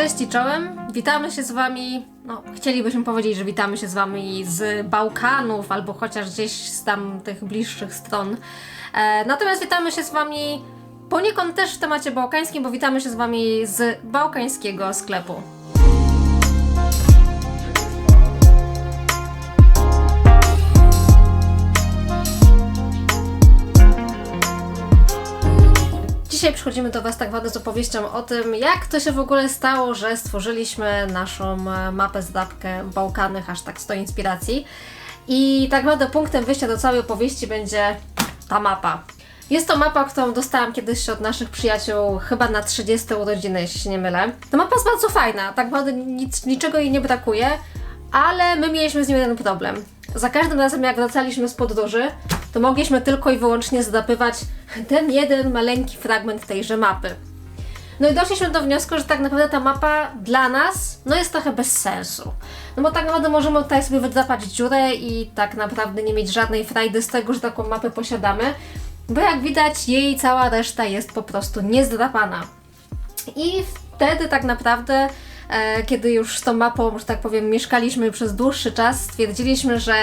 Cześć i czołem, witamy się z Wami, no chcielibyśmy powiedzieć, że witamy się z Wami z Bałkanów albo chociaż gdzieś z tam tych bliższych stron. E, natomiast witamy się z Wami poniekąd też w temacie bałkańskim, bo witamy się z Wami z bałkańskiego sklepu. Przychodzimy do Was tak naprawdę z opowieścią o tym, jak to się w ogóle stało, że stworzyliśmy naszą e, mapę zdapkę Bałkany, hashtag 100 inspiracji. I tak naprawdę punktem wyjścia do całej opowieści będzie ta mapa. Jest to mapa, którą dostałam kiedyś od naszych przyjaciół, chyba na 30 urodziny, jeśli się nie mylę. Ta mapa jest bardzo fajna, tak naprawdę nic, niczego jej nie brakuje, ale my mieliśmy z nim jeden problem. Za każdym razem, jak wracaliśmy z podróży, to mogliśmy tylko i wyłącznie zdapywać ten jeden maleńki fragment tejże mapy. No i doszliśmy do wniosku, że tak naprawdę ta mapa dla nas no jest trochę bez sensu. No bo tak naprawdę możemy tutaj sobie wydrapać dziurę i tak naprawdę nie mieć żadnej frajdy z tego, że taką mapę posiadamy, bo jak widać jej cała reszta jest po prostu niezdrapana. I wtedy tak naprawdę, e, kiedy już z tą mapą, że tak powiem, mieszkaliśmy przez dłuższy czas, stwierdziliśmy, że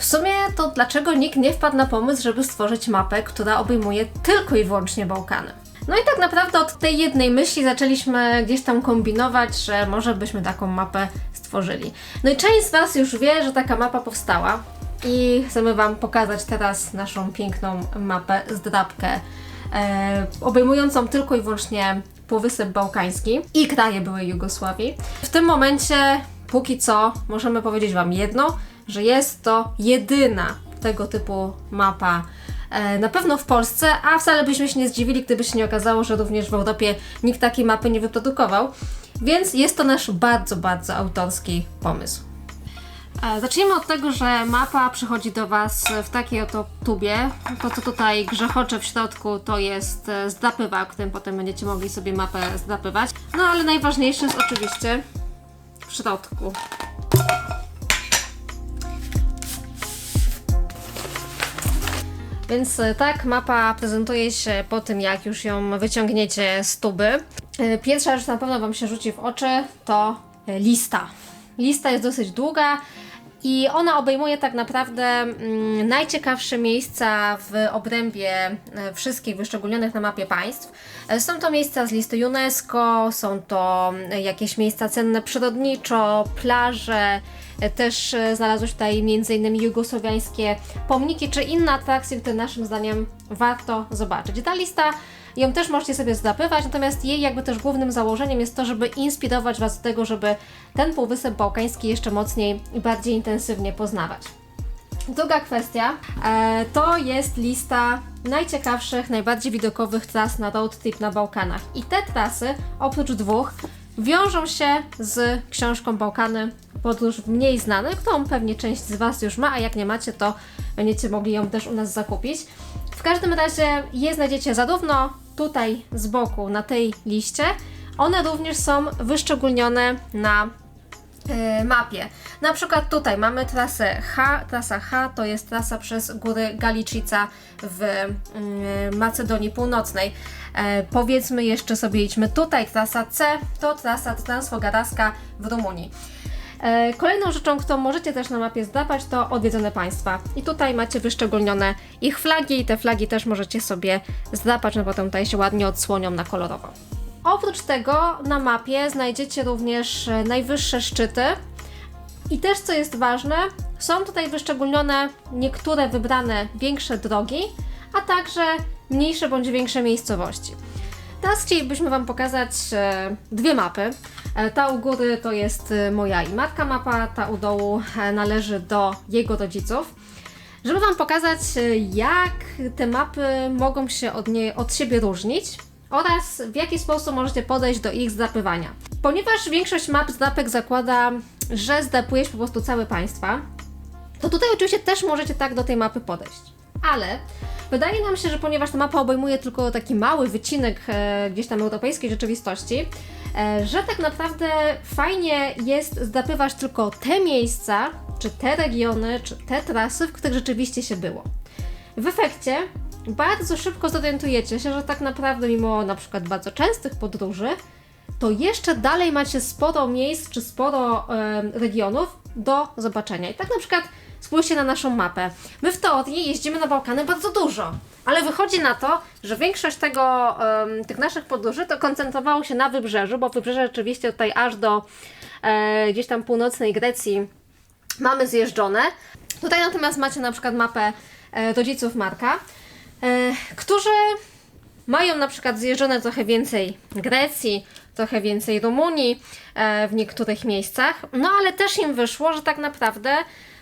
w sumie to dlaczego nikt nie wpadł na pomysł, żeby stworzyć mapę, która obejmuje tylko i wyłącznie Bałkany. No i tak naprawdę od tej jednej myśli zaczęliśmy gdzieś tam kombinować, że może byśmy taką mapę stworzyli. No i część z Was już wie, że taka mapa powstała i chcemy Wam pokazać teraz naszą piękną mapę zdrabkę e, obejmującą tylko i wyłącznie Półwysep Bałkański i kraje byłej Jugosławii. W tym momencie, póki co, możemy powiedzieć Wam jedno, że jest to jedyna tego typu mapa e, na pewno w Polsce, a wcale byśmy się nie zdziwili, gdyby się nie okazało, że również w Europie nikt takiej mapy nie wyprodukował. Więc jest to nasz bardzo, bardzo autorski pomysł. E, Zacznijmy od tego, że mapa przychodzi do Was w takiej oto tubie. To, co tutaj grzechocze w środku, to jest e, zdrapywa, którym potem będziecie mogli sobie mapę zdrapywać. No ale najważniejsze jest oczywiście w środku. Więc e, tak, mapa prezentuje się po tym, jak już ją wyciągniecie z tuby. E, Pierwsza rzecz na pewno Wam się rzuci w oczy, to e, lista. Lista jest dosyć długa i ona obejmuje tak naprawdę mm, najciekawsze miejsca w obrębie wszystkich wyszczególnionych na mapie państw. Są to miejsca z listy UNESCO, są to e, jakieś miejsca cenne przyrodniczo, plaże, też e, znalazły się tutaj m.in. jugosłowiańskie pomniki czy inne atrakcje, które naszym zdaniem warto zobaczyć. Ta lista ją też możecie sobie zdapywać, natomiast jej jakby też głównym założeniem jest to, żeby inspirować Was do tego, żeby ten Półwysep Bałkański jeszcze mocniej i bardziej intensywnie poznawać. Druga kwestia e, to jest lista najciekawszych, najbardziej widokowych tras na road trip na Bałkanach. I te trasy, oprócz dwóch, wiążą się z książką Bałkany Podróż mniej znany, którą pewnie część z Was już ma, a jak nie macie, to będziecie mogli ją też u nas zakupić. W każdym razie je znajdziecie zarówno tutaj z boku na tej liście, one również są wyszczególnione na e, mapie. Na przykład tutaj mamy trasę H. Trasa H to jest trasa przez góry Galicica w mm, Macedonii Północnej. E, powiedzmy jeszcze sobie idźmy tutaj. Trasa C to trasa Transfogaraska w Rumunii. E, Kolejną rzeczą, którą możecie też na mapie zdrapać, to odwiedzone państwa. I tutaj macie wyszczególnione ich flagi i te flagi też możecie sobie zdrapać, no potem tutaj się ładnie odsłonią na kolorowo. Oprócz tego na mapie znajdziecie również e, najwyższe szczyty. I też co jest ważne, są tutaj wyszczególnione niektóre wybrane większe drogi, a także mniejsze bądź większe miejscowości. Teraz chcielibyśmy Wam pokazać e, dwie mapy. E, ta u góry to jest e, moja i matka mapa, ta u dołu e, należy do jego rodziców. Żeby Wam pokazać, jak te mapy mogą się od, niej, od siebie różnić oraz w jaki sposób możecie podejść do ich zdapywania. Ponieważ większość map zdapek zakłada, że zdapujesz po prostu całe państwa, to tutaj oczywiście też możecie tak do tej mapy podejść. Ale wydaje nam się, że ponieważ ta mapa obejmuje tylko taki mały wycinek e, gdzieś tam europejskiej rzeczywistości, e, że tak naprawdę fajnie jest zdapywać tylko te miejsca, czy te regiony, czy te trasy, w których rzeczywiście się było. W efekcie bardzo szybko zorientujecie się, że tak naprawdę mimo na przykład bardzo częstych podróży, to jeszcze dalej macie sporo miejsc czy sporo em, regionów do zobaczenia. I tak na przykład spójrzcie na naszą mapę. My w teorii jeździmy na Bałkany bardzo dużo, ale wychodzi na to, że większość tego, em, tych naszych podróży to koncentrowało się na wybrzeżu, bo wybrzeże rzeczywiście tutaj aż do e, gdzieś tam północnej Grecji mamy zjeżdżone. Tutaj natomiast macie na przykład mapę e, rodziców Marka, e, którzy mają na przykład zjeżdżone trochę więcej Grecji, trochę więcej Rumunii e, w niektórych miejscach, no ale też im wyszło, że tak naprawdę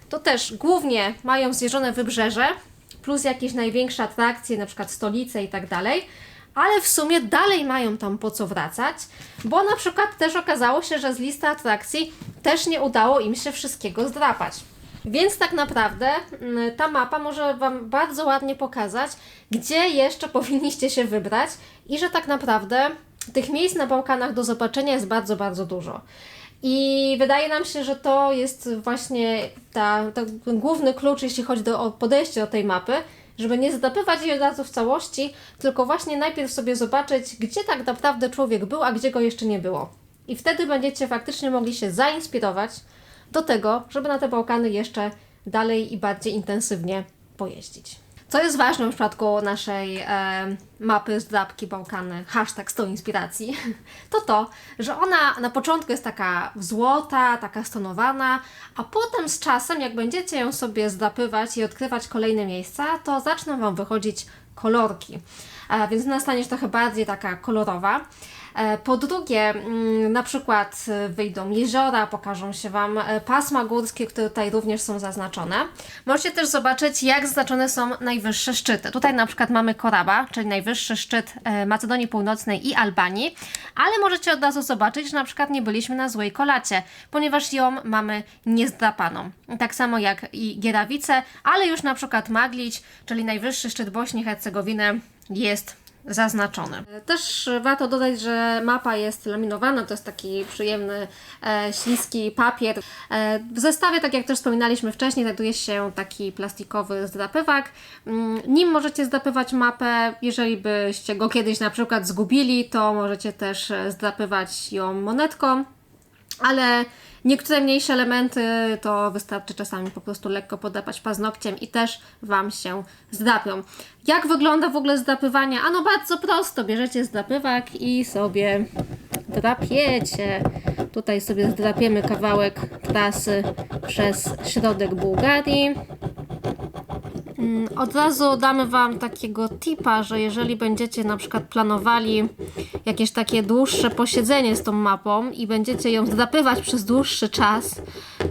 to też głównie mają zjeżdżone wybrzeże, plus jakieś największe atrakcje, na przykład stolice i tak dalej, ale w sumie dalej mają tam po co wracać, bo na przykład też okazało się, że z listy atrakcji też nie udało im się wszystkiego zdrapać. Więc tak naprawdę mm, ta mapa może Wam bardzo ładnie pokazać, gdzie jeszcze powinniście się wybrać i że tak naprawdę tych miejsc na Bałkanach do zobaczenia jest bardzo, bardzo dużo. I wydaje nam się, że to jest właśnie ta, ta, główny klucz, jeśli chodzi do, o podejście do tej mapy, żeby nie zdapywać jej od razu w całości, tylko właśnie najpierw sobie zobaczyć, gdzie tak naprawdę człowiek był, a gdzie go jeszcze nie było. I wtedy będziecie faktycznie mogli się zainspirować do tego, żeby na te Bałkany jeszcze dalej i bardziej intensywnie pojeździć. Co jest ważne w przypadku naszej e, mapy zdrabki Bałkany, hashtag 100 inspiracji, to to, że ona na początku jest taka złota, taka stonowana, a potem z czasem, jak będziecie ją sobie zdrapywać i odkrywać kolejne miejsca, to zaczną Wam wychodzić kolorki. E, więc ona stanie się trochę bardziej taka kolorowa. E, Po drugie, mm, na przykład e, wyjdą jeziora, pokażą się Wam e, pasma górskie, które tutaj również są zaznaczone. Możecie też zobaczyć, jak zaznaczone są najwyższe szczyty. Tutaj na przykład mamy Koraba, czyli najwyższy szczyt Macedonii Północnej i Albanii, ale możecie od razu zobaczyć, że na przykład nie byliśmy na złej kolacie, ponieważ ją mamy niezdrapaną. Tak samo jak i Gierawice, ale już na przykład Maglić, czyli najwyższy szczyt Bośni i Hercegowiny jest zaznaczony. Też warto dodać, że mapa jest laminowana, to jest taki przyjemny, e, śliski papier. E, w zestawie, tak jak też wspominaliśmy wcześniej, znajduje się taki plastikowy zdrapywak. Mm, Nim możecie zdrapywać mapę, jeżeli byście go kiedyś na przykład zgubili, to możecie też zdrapywać ją monetką, ale niektóre mniejsze elementy to wystarczy czasami po prostu lekko podrapać paznokciem i też Wam się zdrapią. Jak wygląda w ogóle zdrapywanie? Ano bardzo prosto, bierzecie zdrapywak i sobie drapiecie. Tutaj sobie zdrapiemy kawałek trasy przez środek Bułgarii. Mm, Od razu damy Wam takiego tipa, że jeżeli będziecie na przykład planowali jakieś takie dłuższe posiedzenie z tą mapą i będziecie ją zdrapywać przez dłuższy czas,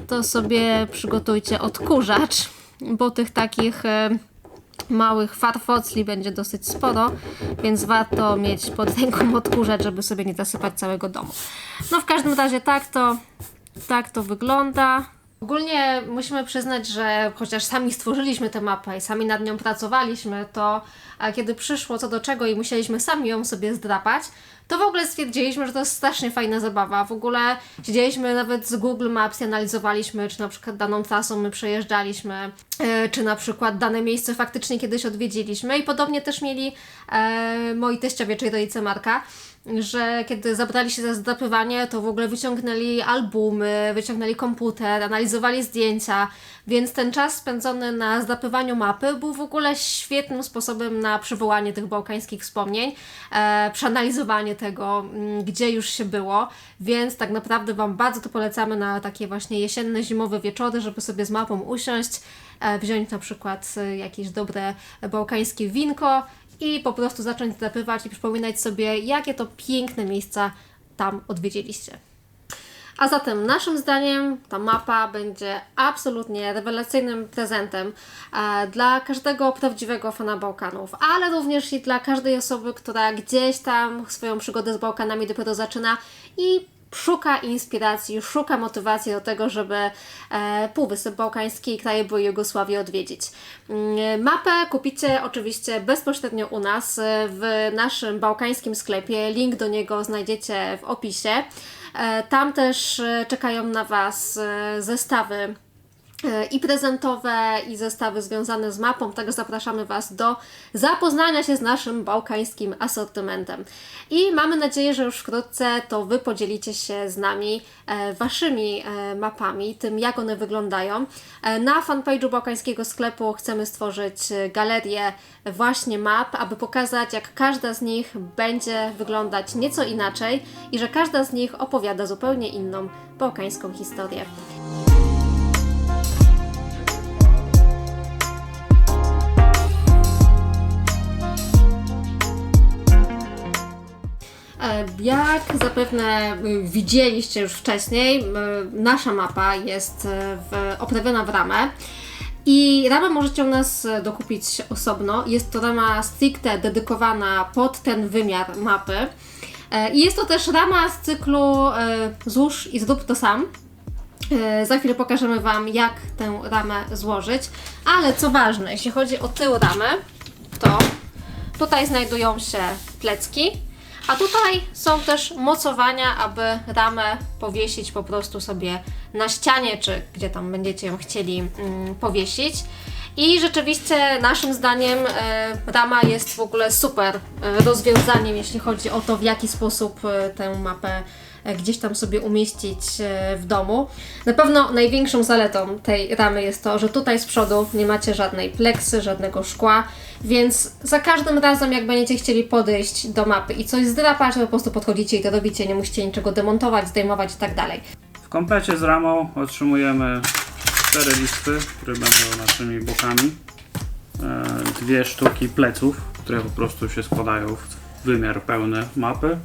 to sobie przygotujcie odkurzacz, bo tych takich e, małych farfocli będzie dosyć sporo, więc warto mieć pod ręką odkurzacz, żeby sobie nie zasypać całego domu. No w każdym razie tak to, tak to wygląda. Ogólnie musimy przyznać, że chociaż sami stworzyliśmy tę mapę i sami nad nią pracowaliśmy, to kiedy przyszło co do czego i musieliśmy sami ją sobie zdrapać, to w ogóle stwierdziliśmy, że to jest strasznie fajna zabawa. W ogóle siedzieliśmy nawet z Google Maps i analizowaliśmy, czy na przykład daną trasą my przejeżdżaliśmy, czy na przykład dane miejsce faktycznie kiedyś odwiedziliśmy. I podobnie też mieli e, moi teściowie, czyli rodzice Marka, że kiedy zabrali się za zdrapywanie, to w ogóle wyciągnęli albumy, wyciągnęli komputer, analizowali zdjęcia, więc ten czas spędzony na zdrapywaniu mapy był w ogóle świetnym sposobem na przywołanie tych bałkańskich wspomnień, e, przeanalizowanie tego, mm, gdzie już się było, więc tak naprawdę Wam bardzo to polecamy na takie właśnie jesienne, zimowe wieczory, żeby sobie z mapą usiąść, e, wziąć na przykład e, jakieś dobre bałkańskie winko i po prostu zacząć zdrapywać i przypominać sobie, jakie to piękne miejsca tam odwiedziliście. A zatem naszym zdaniem ta mapa będzie absolutnie rewelacyjnym prezentem e, dla każdego prawdziwego fana Bałkanów, ale również i dla każdej osoby, która gdzieś tam swoją przygodę z Bałkanami dopiero zaczyna i szuka inspiracji, szuka motywacji do tego, żeby e, Półwysep Bałkański i kraje były Jugosławii odwiedzić. Mm, Mapę kupicie oczywiście bezpośrednio u nas e, w naszym bałkańskim sklepie. Link do niego znajdziecie w opisie. E, Tam też czekają na Was zestawy i prezentowe, i zestawy związane z mapą. Także zapraszamy Was do zapoznania się z naszym bałkańskim asortymentem. I mamy nadzieję, że już wkrótce to Wy podzielicie się z nami e, Waszymi e, mapami, tym jak one wyglądają. E, na fanpage'u bałkańskiego sklepu chcemy stworzyć e, galerię właśnie map, aby pokazać, jak każda z nich będzie wyglądać nieco inaczej i że każda z nich opowiada zupełnie inną bałkańską historię. Jak zapewne y, widzieliście już wcześniej, y, nasza mapa jest y, oprawiona w ramę. I ramę możecie u nas dokupić osobno. Jest to rama stricte dedykowana pod ten wymiar mapy. E, I jest to też rama z cyklu Złóż i zrób to sam. E, Za chwilę pokażemy Wam, jak tę ramę złożyć. Ale co ważne, jeśli chodzi o tył ramy, to tutaj znajdują się plecki, a tutaj są też mocowania, aby ramę powiesić po prostu sobie na ścianie, czy gdzie tam będziecie ją chcieli mm, powiesić. I rzeczywiście naszym zdaniem e, rama jest w ogóle super e, rozwiązaniem, jeśli chodzi o to, w jaki sposób e, tę mapę gdzieś tam sobie umieścić e, w domu. Na pewno największą zaletą tej ramy jest to, że tutaj z przodu nie macie żadnej pleksy, żadnego szkła, więc za każdym razem jak będziecie chcieli podejść do mapy i coś zdrapać, to po prostu podchodzicie i to robicie, nie musicie niczego demontować, zdejmować i tak dalej. W komplecie z ramą otrzymujemy cztery listy, które będą naszymi bokami. E, Dwie sztuki pleców, które po prostu się składają w wymiar pełny mapy.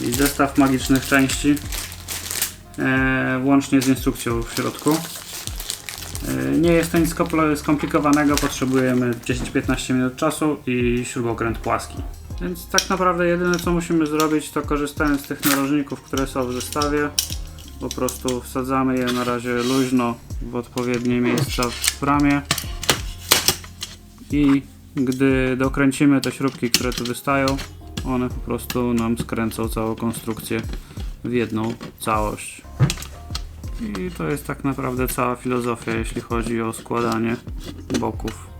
I zestaw magicznych części, e, łącznie z instrukcją w środku. E, Nie jest to nic skomplikowanego, potrzebujemy 10-15 minut czasu i śrubokręt płaski. Więc tak naprawdę jedyne co musimy zrobić to korzystając z tych narożników, które są w zestawie, po prostu wsadzamy je na razie luźno w odpowiednie miejsca w ramie i gdy dokręcimy te śrubki, które tu wystają, one po prostu nam skręcą całą konstrukcję w jedną całość. I to jest tak naprawdę cała filozofia, jeśli chodzi o składanie boków